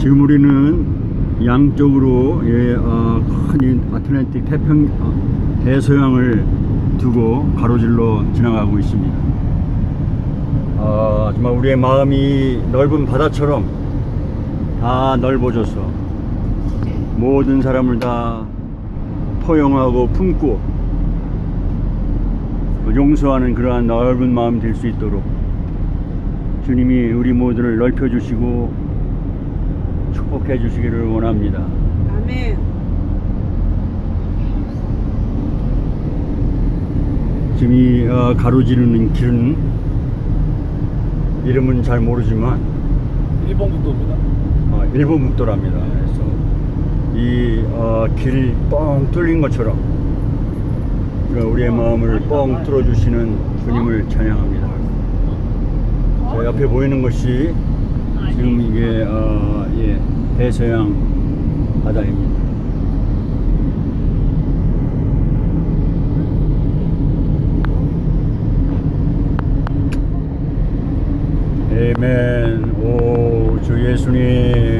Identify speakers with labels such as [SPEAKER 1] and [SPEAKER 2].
[SPEAKER 1] 지금 우리는 양쪽으로 예, 어, 큰이 아틀란틱 태평 어, 대서양을 두고 가로질러 지나가고 있습니다. 아, 정말 우리의 마음이 넓은 바다처럼 다 넓어져서 모든 사람을 다 포용하고 품고 용서하는 그러한 넓은 마음이 될 수 있도록 주님이 우리 모두를 넓혀주시고 축복해 주시기를 원합니다.
[SPEAKER 2] 아멘.
[SPEAKER 1] 지금 이 어, 가로지르는 길은 이름은 잘 모르지만
[SPEAKER 3] 일본 국도입니다.
[SPEAKER 1] 어, 일본 국도랍니다. 그래서 이 어, 길이 뻥 뚫린 것처럼 그러니까 우리의 마음을 뻥 뚫어주시는 주님을 찬양합니다. 저 옆에 보이는 것이 대서양 바다입니다. 에멘. 오, 주 예수님.